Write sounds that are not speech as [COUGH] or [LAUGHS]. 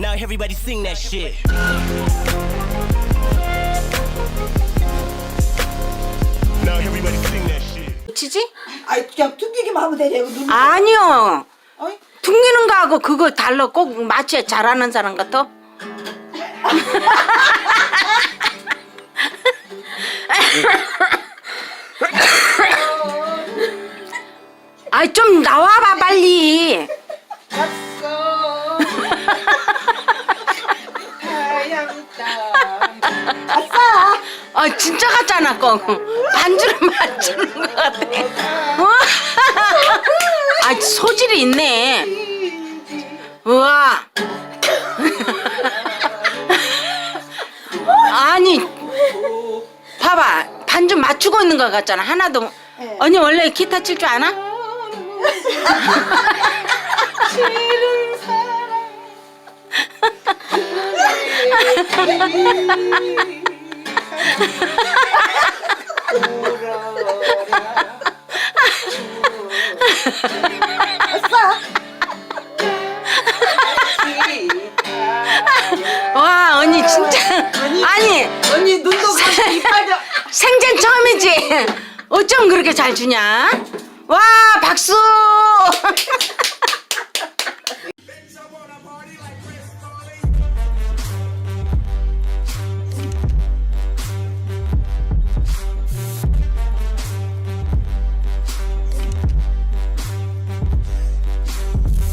Now everybody sing that shit. Now everybody sing that shit. 치지? 아이 그냥 튕기기만 하면 되냐 이거 눈. 아니요. 어이? 퉁기는 거하고 그거 달라 꼭 맞춰 잘하는 사람 같아. [LAUGHS] 아이 좀 나와봐 빨리. 아 진짜 같잖아 꼭 반주를 [LAUGHS] 맞추는 것 같아. 어? 아 소질이 있네. 우와. 아니 봐봐 반주 맞추고 있는 것 같잖아 하나도. 네. 언니 원래 기타 칠 줄 아나? [LAUGHS] 와 언니 진짜 아니 언니 눈도 그렇고 이빨도. 생전 처음이지. 어쩜 그렇게 잘 주냐? 와 박수.